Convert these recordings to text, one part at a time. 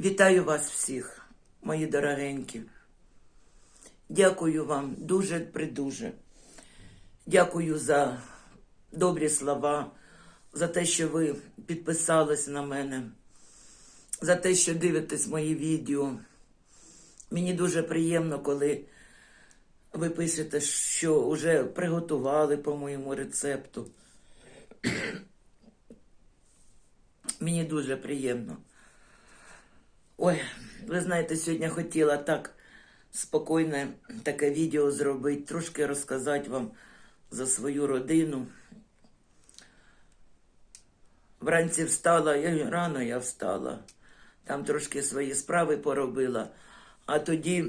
Вітаю вас всіх, мої дорогенькі. Дякую вам дуже придуже. Дякую за добрі слова, за те, що ви підписались на мене, за те, що дивитесь мої відео. Мені дуже приємно, коли ви пишете, що вже приготували по моєму рецепту. Мені дуже приємно. Ой, ви знаєте, сьогодні хотіла так спокійне таке відео зробити, трошки розказати вам за свою родину. Вранці встала, я рано я встала. Там трошки свої справи поробила. А тоді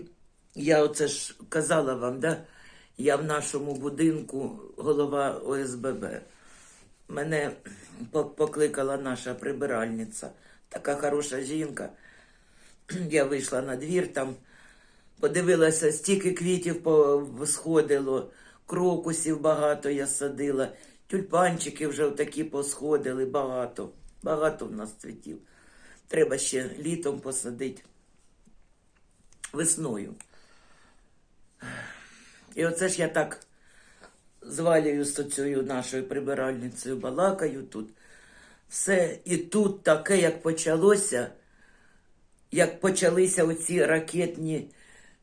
я оце ж казала вам, да? Я в нашому будинку голова ОСББ. Мене покликала наша прибиральниця, така хороша жінка. Я вийшла на двір, там подивилася, стільки квітів сходило, крокусів багато я садила, тюльпанчики вже такі посходили, багато. Багато в нас цвітів. Треба ще літом посадити. Весною. І оце ж я так звалюю з цією нашою прибиральницею, балакаю тут. Все, і тут таке, як почалося, як почалися оці ракетні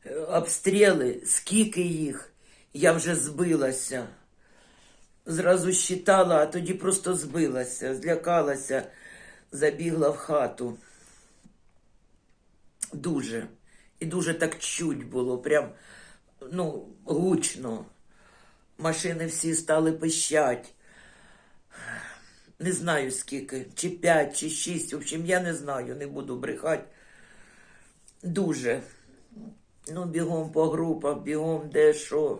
е, обстріли, скільки їх, я вже збилася. Зразу щитала, а тоді просто збилася, злякалася, забігла в хату. Дуже. І дуже так чуть було, прям, ну, гучно. Машини всі стали пищать. Не знаю скільки, чи п'ять, чи шість. В общем, я не знаю, не буду брехати. Дуже. Ну, бігом по групах, бігом де що.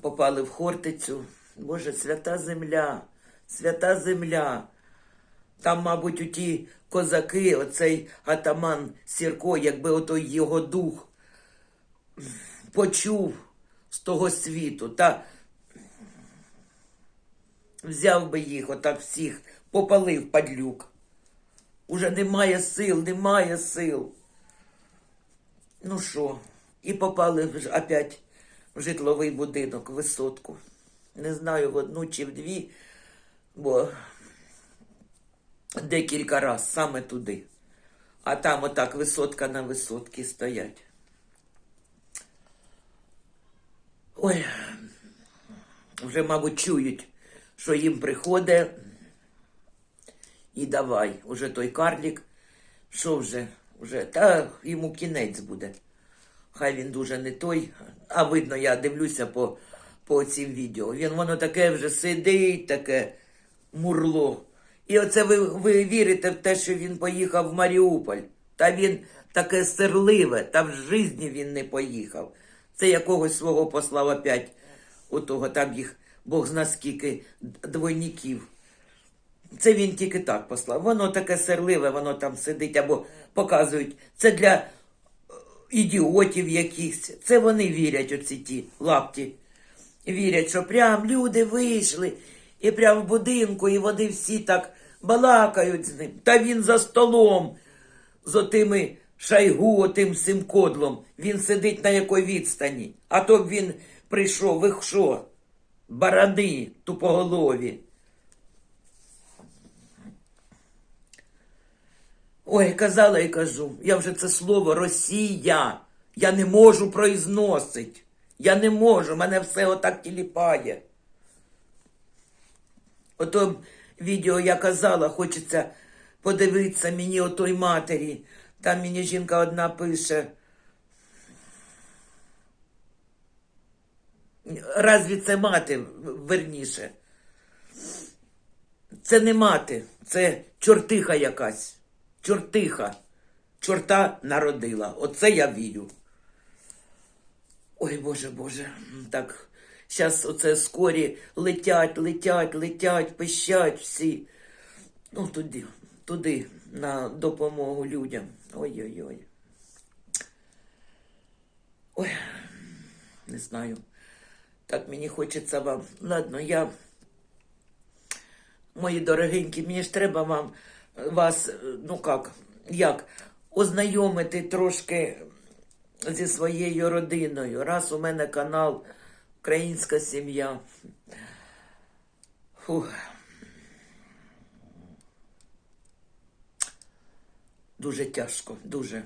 Попали в Хортицю. Боже, свята земля, свята земля. Там, мабуть, у ті козаки, оцей атаман Сірко, якби отой його дух почув з того світу, та взяв би їх, отак всіх, попалив падлюк. Уже немає сил, немає сил. Ну що, і попали в ж- опять в житловий будинок, висотку. Не знаю, в одну чи в дві, бо декілька раз саме туди. А там отак висотка на висотці стоять. Ой, вже, мабуть, чують, що їм приходить. І давай, уже той карлік, що вже, вже, та йому кінець буде. Хай він дуже не той, а видно, я дивлюся по, по цим відео. Він воно таке вже сидить, таке мурло. І оце ви, ви вірите в те, що він поїхав в Маріуполь. Та він таке сирливе, та в житті він не поїхав. Це якогось свого послав опять у того, там їх Бог зна скільки двойників. Це він тільки так послав. Воно таке серливе, воно там сидить або показують. Це для е, ідіотів якихось. Це вони вірять, оці ті лапті. Вірять, що прям люди вийшли, і прям в будинку, і вони всі так балакають з ним. Та він за столом з отими шайгу, отим всім кодлом. Він сидить на якій відстані. А то б він прийшов, ви що? Барани тупоголові. Ой, казала і кажу, я вже це слово Росія. Я не можу произносити. Я не можу, мене все отак тіліпає. Ото відео я казала, хочеться подивитися мені отой матері. Там мені жінка одна пише. Разві це мати верніше? Це не мати, це чортиха якась. Чортиха. Чорта народила. Оце я вірю. Ой, Боже, Боже. Так, зараз оце скорі летять, летять, летять, пищать всі. Ну, туди, туди, на допомогу людям. Ой-ой-ой. Ой, не знаю. Так мені хочеться вам. Ладно, я мої дорогенькі, мені ж треба вам вас, е, ну як, як ознайомити трошки зі своєю родиною. Раз у мене канал Українська сім'я. Фух. Дуже тяжко, дуже.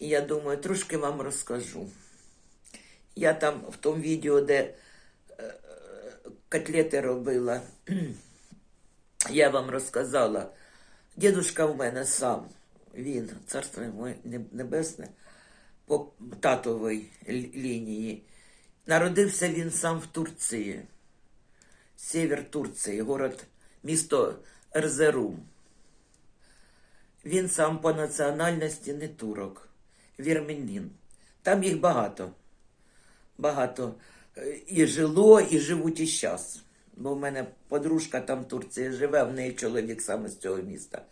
Я думаю, трошки вам розкажу. Я там в тому відео, де е, котлети робила, я вам розказала. Дідушка в мене сам, він, царство небесне, по татовій лінії. Народився він сам в Турції, север Турції, город, місто Ерзерум. Він сам по національності не турок, вірменін. Там їх багато. Багато е, і жило, і живуть і зараз. Бо в мене подружка там в Турції живе, в неї чоловік саме з цього міста.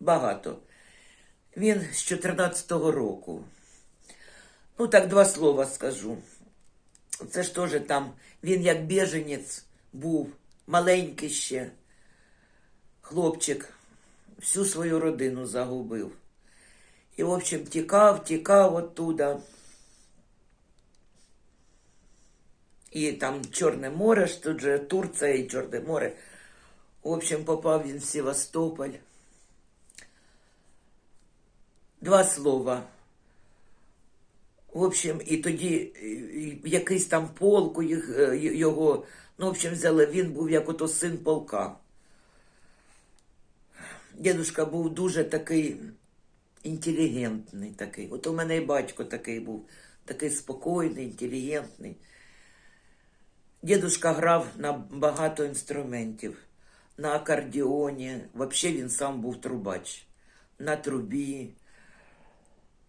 Багато. Він з 14-го року. Ну, так два слова скажу. Це ж теж там, він як біженець був, маленький ще, хлопчик, всю свою родину загубив. І, в общем, тікав, тікав оттуда. І там Чорне море, ж тут же Турція і Чорне море. В общем, попав він в Севастополь. Два слова. В общем, і тоді якийсь там полк їх, е, його, ну, в общем, взяли, він був як ото син полка. Дідушка був дуже такий інтелігентний такий. От у мене і батько такий був, такий спокійний, інтелігентний. Дідушка грав на багато інструментів. На акордіоні. Взагалі він сам був трубач. На трубі.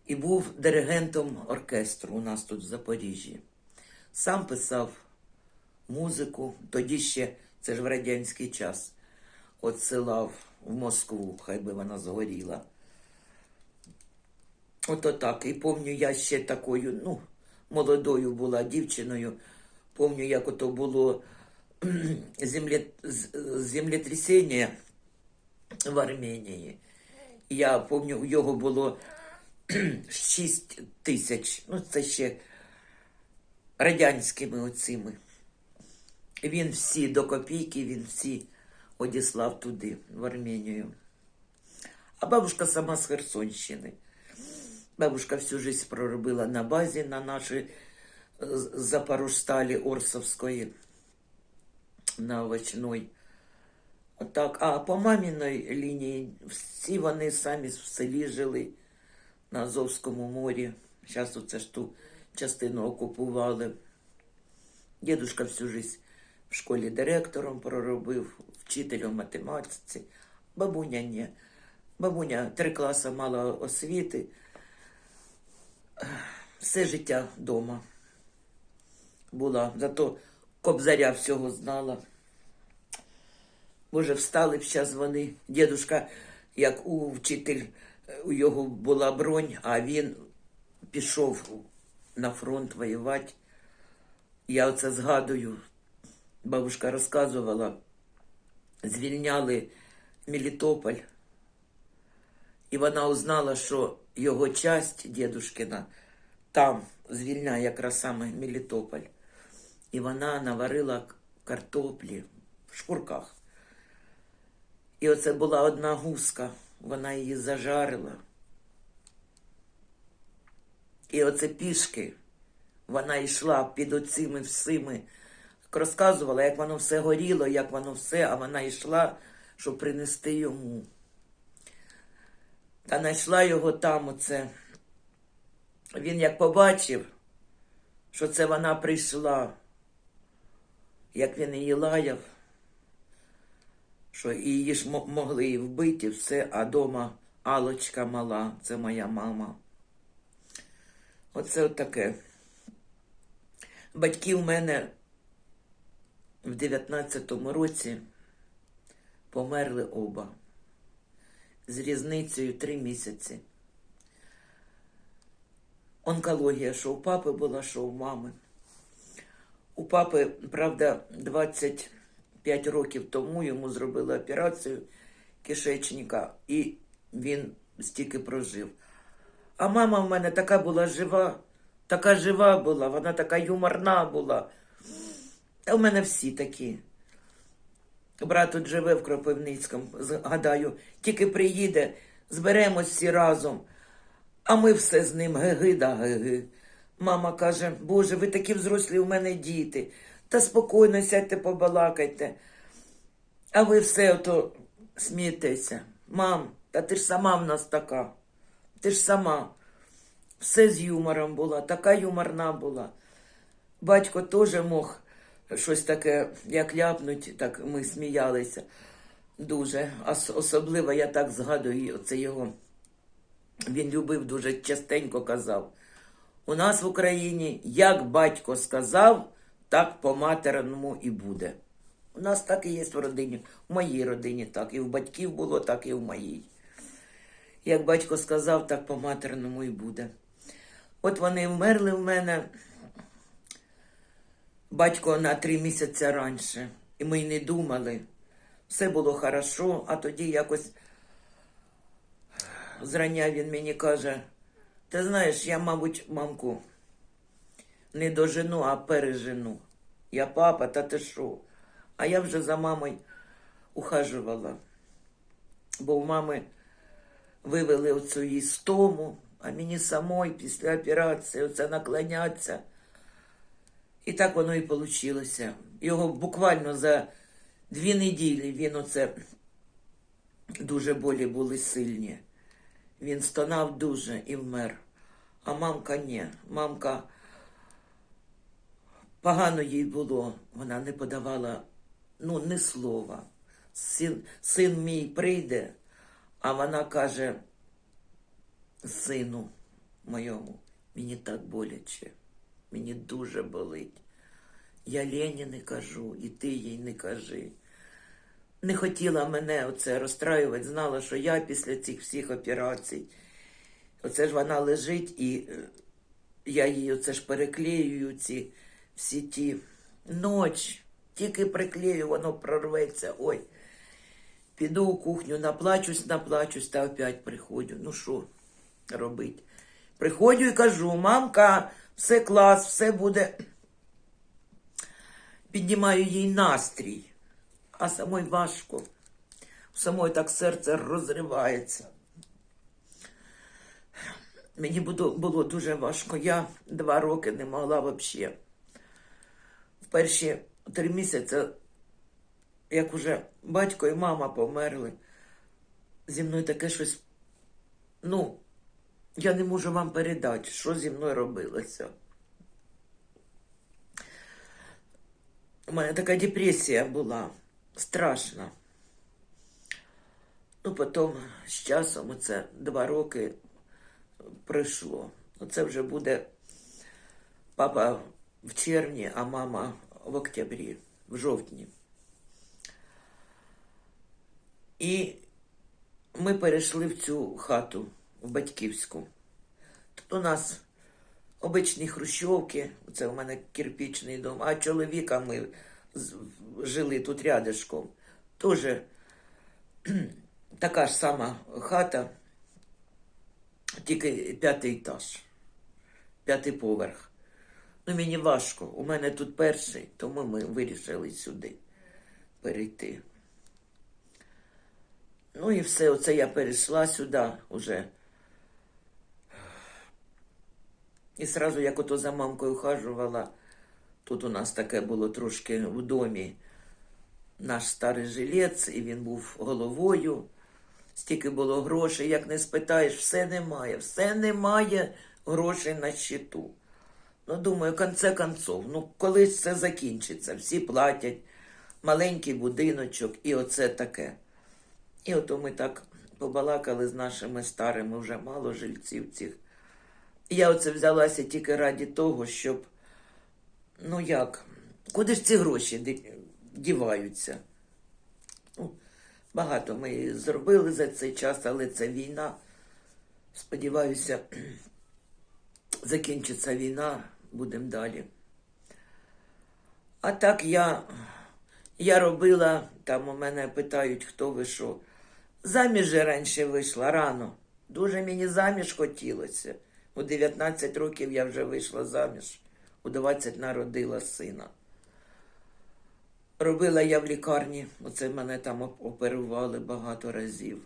І був диригентом оркестру у нас тут в Запоріжжі. Сам писав музику, тоді ще, це ж в радянський час, отсилав в Москву, хай би вона згоріла. Ото так. І пам'ятаю, я ще такою, ну, молодою була дівчиною. Пам'ятаю, як ото було земле, з- землетрясіння в Арменії. Я пам'ятаю, у його було 6 тисяч. Ну, це ще радянськими оцими. Він всі до копійки, він всі одіслав туди, в Арменію. А бабушка сама з Херсонщини. Бабушка всю жизнь проробила на базі на нашій з- Запорожсталі Орсовської на овочной. Отак. А по маміної лінії всі вони самі в селі жили на Азовському морі. Зараз оце ж ту частину окупували. Дідушка всю жизнь в школі директором проробив, вчителем математиці. Бабуня ні. Бабуня три класи мала освіти. Все життя вдома була. Зато кобзаря всього знала. Може, встали б зараз вони. Дідушка, як у вчитель, у його була бронь, а він пішов на фронт воювати. Я оце згадую. Бабушка розказувала, звільняли Мелітополь. І вона узнала, що його часть дідушкина там звільняє якраз саме Мелітополь. І вона наварила картоплі в шкурках. І оце була одна гуска, вона її зажарила. І оце пішки вона йшла під оцими всіми, розказувала, як воно все горіло, як воно все, а вона йшла, щоб принести йому. Та знайшла його там оце. Він як побачив, що це вона прийшла, як він її лаяв, що її ж мо- могли і вбити, все, а дома Алочка мала, це моя мама. Оце от таке. Батьки у мене в 19-му році померли оба з різницею три місяці. Онкологія, що у папи була, що у мами. У папи, правда, 25 років тому йому зробили операцію кишечника, і він стільки прожив. А мама в мене така була жива, така жива була, вона така юморна була. А в мене всі такі. Брат тут живе в Кропивницькому, згадаю, тільки приїде, зберемось всі разом, а ми все з ним геги да геги. Мама каже, Боже, ви такі взрослі у мене діти. Та спокійно сядьте, побалакайте. А ви все ото смієтеся. Мам, та ти ж сама в нас така. Ти ж сама. Все з юмором була, така юморна була. Батько теж мог щось таке, як ляпнуть, так ми сміялися дуже. Ос- особливо я так згадую оце його. Він любив дуже частенько казав. У нас в Україні як батько сказав, так по материному і буде. У нас так і є в родині, в моїй родині так, і в батьків було, так і в моїй. Як батько сказав, так по материному і буде. От вони вмерли в мене батько на три місяці раніше, і ми й не думали. Все було хорошо, а тоді якось зрання він мені каже: ти знаєш, я, мабуть, мамку не дожену, а пережену. Я папа, та ти що? А я вже за мамою ухажувала. Бо у мами вивели оцю її стому, а мені самой після операції оце наклонятися. І так воно і вийшло. Його буквально за дві неділі він оце дуже болі були сильні. Він стонав дуже і вмер. А мамка ні. Мамка погано їй було. Вона не подавала ну, ні слова. Син, син мій прийде, а вона каже сину моєму, мені так боляче, мені дуже болить. Я Лені не кажу, і ти їй не кажи. Не хотіла мене оце розстраювати, знала, що я після цих всіх операцій. Оце ж вона лежить, і е, я їй оце ж переклеюю ці всі ті ноч. Тільки приклею, воно прорветься. Ой. Піду у кухню, наплачусь, наплачусь, та опять приходжу. Ну що робить? Приходжу і кажу, мамка, все клас, все буде. Піднімаю їй настрій, а самой важко. Самой так серце розривається. Мені було, дуже важко. Я два роки не могла взагалі. В перші три місяці, як уже батько і мама померли, зі мною таке щось. Ну, я не можу вам передати, що зі мною робилося. У мене така депресія була страшна. Ну, потім з часом, оце два роки пройшло. Оце вже буде папа в червні, а мама в октябрі, в жовтні. І ми перейшли в цю хату, в батьківську. Тут у нас обичні хрущовки, це у мене кирпічний дом, а чоловіка ми жили тут рядышком. Тоже така ж сама хата, тільки п'ятий етаж, п'ятий поверх. Ну, мені важко. У мене тут перший, тому ми вирішили сюди перейти. Ну і все, оце я перейшла сюди уже. І сразу, як ото за мамкою ухажувала, тут у нас таке було трошки в домі наш старий жилець, і він був головою. Стільки було грошей, як не спитаєш, все немає, все немає грошей на щиту. Ну, думаю, конце концов, ну колись це закінчиться, всі платять, маленький будиночок і оце таке. І ото ми так побалакали з нашими старими, вже мало жильців цих. І я оце взялася тільки раді того, щоб, ну як, куди ж ці гроші діваються? Багато ми зробили за цей час, але це війна. Сподіваюся, закінчиться війна, будемо далі. А так я, я робила, там у мене питають, хто ви що. Заміж же раніше вийшла рано. Дуже мені заміж хотілося. У 19 років я вже вийшла заміж. У 20 народила сина. Робила я в лікарні, оце мене там оперували багато разів.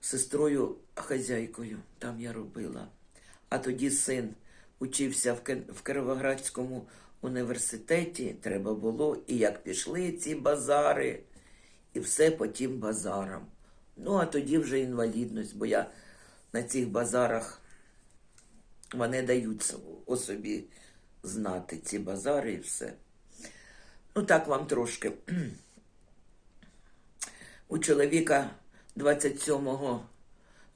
Сестрою хазяйкою там я робила. А тоді син учився в Ки- в Кировоградському університеті, треба було, і як пішли ці базари, і все по тим базарам. Ну, а тоді вже інвалідність, бо я на цих базарах вони дають о собі знати ці базари і все. Ну, так вам трошки. У чоловіка 27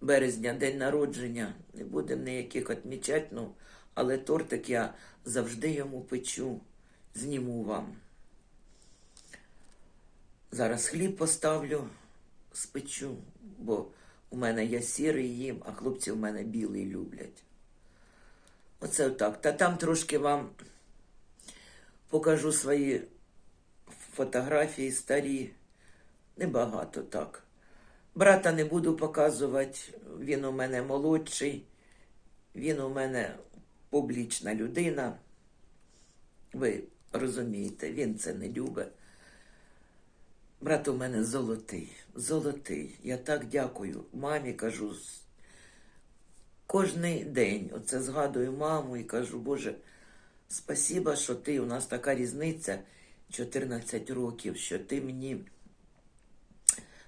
березня день народження. Не будемо ніяких відмічати, ну, але тортик я завжди йому печу, зніму вам. Зараз хліб поставлю, спечу, бо у мене я сірий їм, а хлопці у мене білий люблять. Оце отак. Та там трошки вам покажу свої фотографії старі. Небагато так. Брата не буду показувати, він у мене молодший, він у мене публічна людина. Ви розумієте, він це не любить. Брат у мене золотий, золотий. Я так дякую. Мамі кажу, кожний день оце згадую маму і кажу, Боже, спасіба, що ти, у нас така різниця 14 років, що ти мені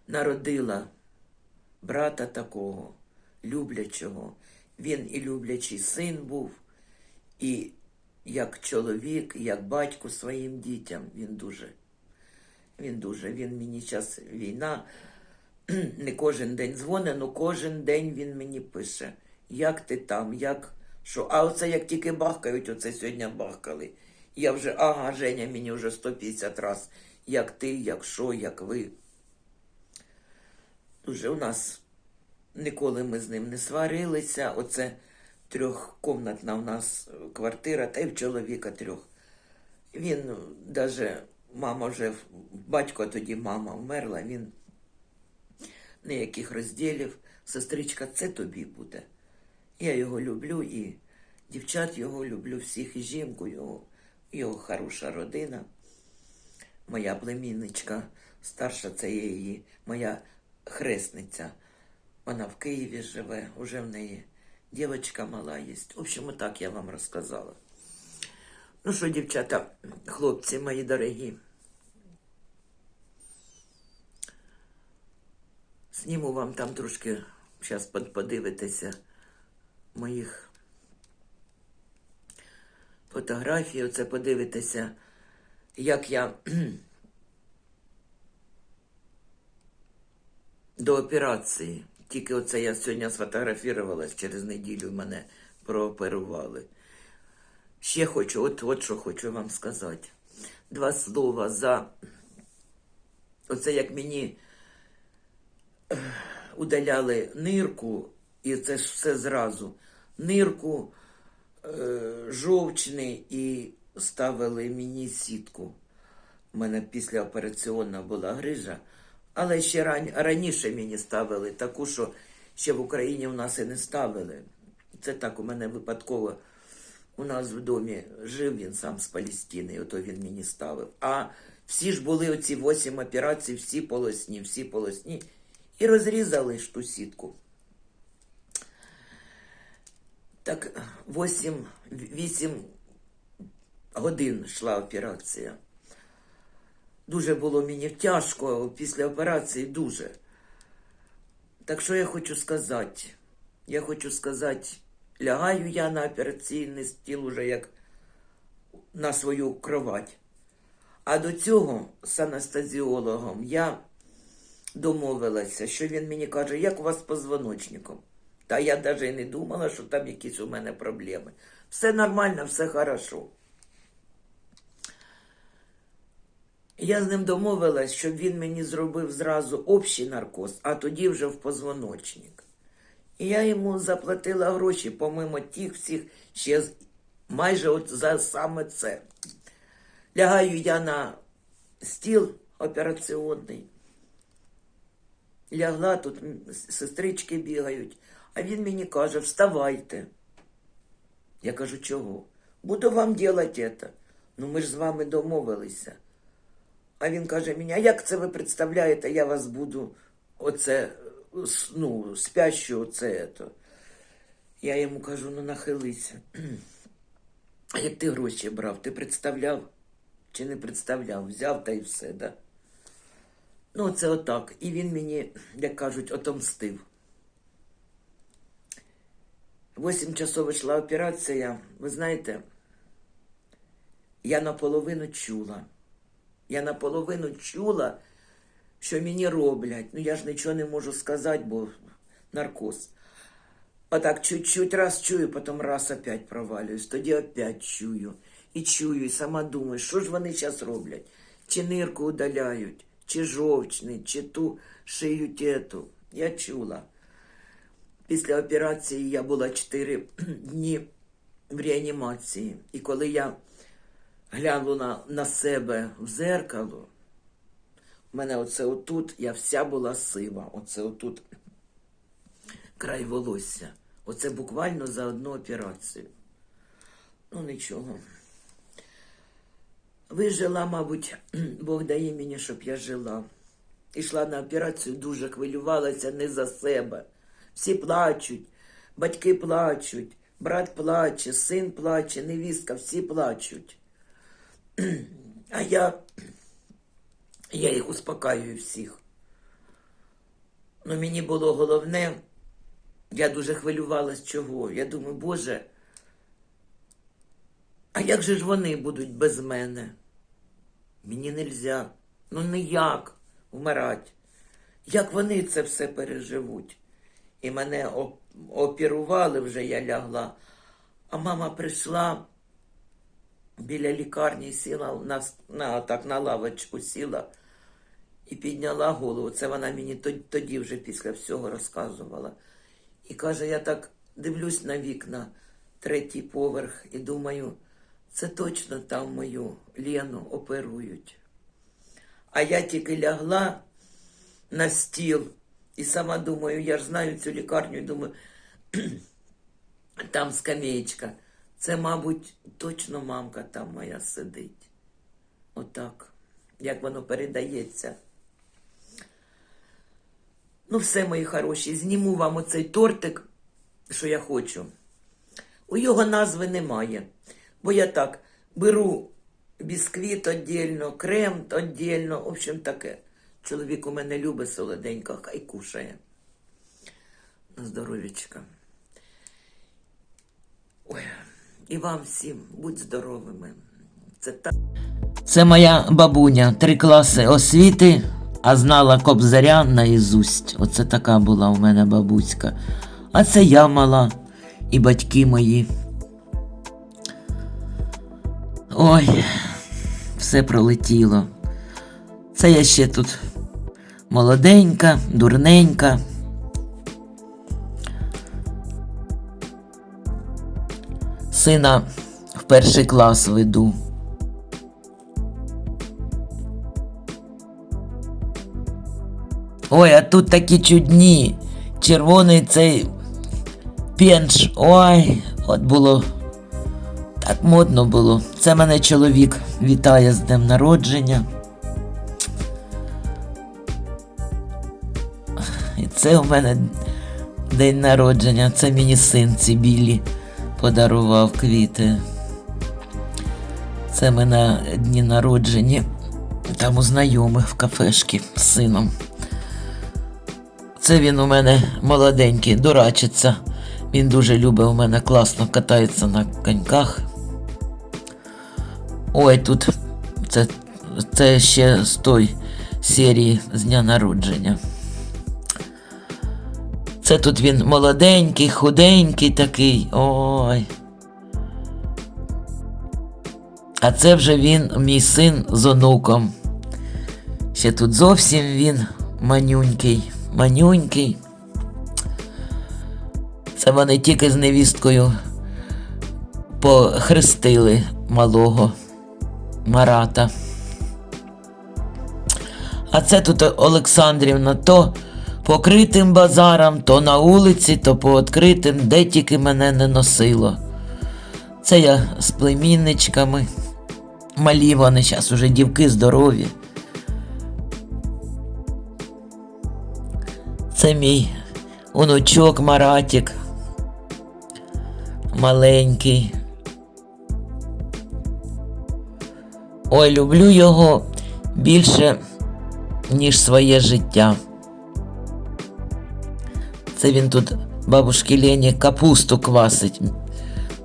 народила брата такого, люблячого. Він і люблячий син був, і як чоловік, як батько своїм дітям. Він дуже, він дуже, він мені зараз війна, не кожен день дзвонить, але кожен день він мені пише, як ти там, як що. А оце як тільки бахкають, оце сьогодні бахкали. Я вже, ага, Женя мені вже 150 раз, як ти, як що, як ви. Дуже у нас ніколи ми з ним не сварилися. Оце трьохкомнатна у нас квартира, та й в чоловіка трьох. Він даже, мама вже, батько тоді мама вмерла, він ніяких розділів. Сестричка, це тобі буде. Я його люблю і дівчат його люблю, всіх і жінку його, його хороша родина. Моя племінничка старша, це є її, моя хресниця. Вона в Києві живе, уже в неї дівчинка мала є. В общем, так я вам розказала. Ну що, дівчата, хлопці мої дорогі. Зніму вам там трошки, зараз подивитися моїх фотографій, оце подивитися, як я до операції. Тільки оце я сьогодні сфотографувалась, через неділю мене прооперували. Ще хочу, от, от що хочу вам сказати. Два слова за оце як мені удаляли нирку, і це ж все зразу. Нирку, жовчний і ставили мені сітку. У мене післяопераційна була грижа. Але ще ран... раніше мені ставили таку, що ще в Україні в нас і не ставили. Це так у мене випадково. У нас в домі жив він сам з Палестини, і ото він мені ставив. А всі ж були оці вісім операцій, всі полосні, всі полосні, і розрізали ж ту сітку. Так, 8, 8 годин йшла операція. Дуже було мені тяжко після операції, дуже. Так що я хочу сказати? Я хочу сказати, лягаю я на операційний стіл уже як на свою кровать. А до цього з анестезіологом я домовилася, що він мені каже, як у вас з позвоночником. Та я навіть не думала, що там якісь у мене проблеми. Все нормально, все хорошо. Я з ним домовилась, щоб він мені зробив зразу общий наркоз, а тоді вже в позвоночник. І я йому заплатила гроші, помимо тих всіх, ще майже от за саме це. Лягаю я на стіл операційний. Лягла, тут сестрички бігають, а він мені каже, вставайте. Я кажу, чого? Буду вам делать це. Ну ми ж з вами домовилися. А він каже мені, а як це ви представляєте, я вас буду оце, ну, спящу оце. ето». Я йому кажу, ну нахилися. А як ти гроші брав, ти представляв чи не представляв? Взяв та й все, да? Ну, це отак. І він мені, як кажуть, отомстив. Восім часов йшла операція. Ви знаєте, я наполовину чула. Я наполовину чула, що мені роблять. Ну я ж нічого не можу сказати, бо наркоз. Отак чуть-чуть раз чую, потім раз опять провалююсь, тоді опять чую. І чую, і сама думаю, що ж вони зараз роблять? Чи нирку удаляють, чи жовчний, чи ту шиють ету. Я чула. Після операції я була 4 дні в реанімації. І коли я глянула на, себе в зеркало, в мене оце отут, я вся була сива. Оце отут край волосся. Оце буквально за одну операцію. Ну, нічого. Вижила, мабуть, Бог дає мені, щоб я жила. Ішла на операцію, дуже хвилювалася не за себе. Всі плачуть, батьки плачуть, брат плаче, син плаче, невістка, всі плачуть. А я, я їх успокаюю всіх. Ну, мені було головне, я дуже хвилювалась чого. Я думаю, Боже, а як же ж вони будуть без мене? Мені нельзя. Ну ніяк вмирать. Як вони це все переживуть? І мене оп- оперували вже, я лягла. А мама прийшла біля лікарні, сіла на, на, так, на лавочку сіла і підняла голову. Це вона мені тоді вже після всього розказувала. І каже, я так дивлюсь на вікна, третій поверх, і думаю, це точно там мою Лену оперують. А я тільки лягла на стіл і сама думаю, я ж знаю цю лікарню, і думаю, там скамеєчка. Це, мабуть, точно мамка там моя сидить. Отак, як воно передається. Ну, все, мої хороші, зніму вам оцей тортик, що я хочу. У його назви немає. Бо я так беру бісквіт віддільно, крем віддільно, в общем таке. Чоловік у мене любить солоденько, хай кушає. На здоров'ячка. Ой, і вам всім будь здоровими. Це так. Це моя бабуня, три класи освіти, а знала кобзаря наізусть. Оце така була у мене бабуська. А це я мала і батьки мої. Ой, все пролетіло. Це я ще тут молоденька, дурненька. Сина в перший клас веду. Ой, а тут такі чудні. Червоний цей пенш. Ой, от було. Так модно було. Це мене чоловік вітає з днем народження. Це у мене день народження. Це мені син ці білі подарував квіти. Це ми на дні народження. Там у знайомих в кафешки з сином. Це він у мене молоденький, дурачиться. Він дуже любить у мене класно катається на коньках. Ой, тут це, це ще з той серії з дня народження. Це тут він молоденький, худенький такий. Ой. А це вже він, мій син з онуком. Ще тут зовсім він манюнький, манюнький. Це вони тільки з невісткою похрестили малого Марата. А це тут Олександрівна то покритим базарам, то на вулиці, то по відкритим, де тільки мене не носило. Це я з племінничками. Малі вони зараз уже дівки здорові. Це мій онучок Маратік. Маленький. Ой, люблю його більше, ніж своє життя. Це він тут бабушки Лені капусту квасить,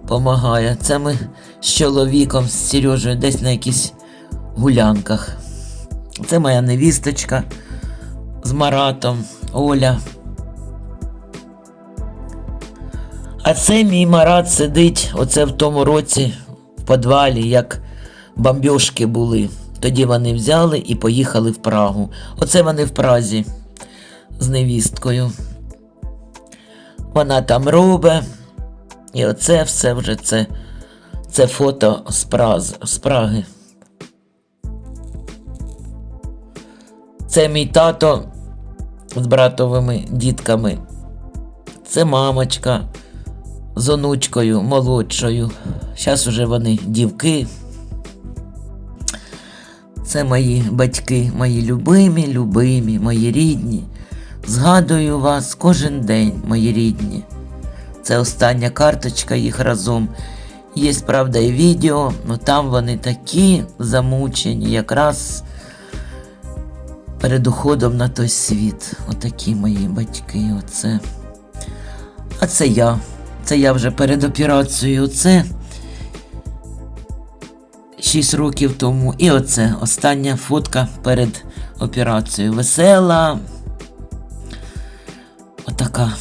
помагає. Це ми з чоловіком, з Сережею десь на якісь гулянках. Це моя невісточка з Маратом, Оля. А це мій Марат сидить оце в тому році в підвалі, як бомбьошки були. Тоді вони взяли і поїхали в Прагу. Оце вони в Празі з невісткою. Вона там робить. І оце все вже це, це фото з, Праз, з Праги. Це мій тато з братовими дітками. Це мамочка з онучкою молодшою. Зараз уже вони дівки. Це мої батьки, мої любимі, любимі, мої рідні. Згадую вас кожен день, мої рідні. Це остання карточка їх разом. Є, правда, і відео, але там вони такі замучені, якраз перед уходом на той світ. Отакі мої батьки. Оце. А це я. Це я вже перед операцією. Оце 6 років тому. І оце остання фотка перед операцією. Весела. Отака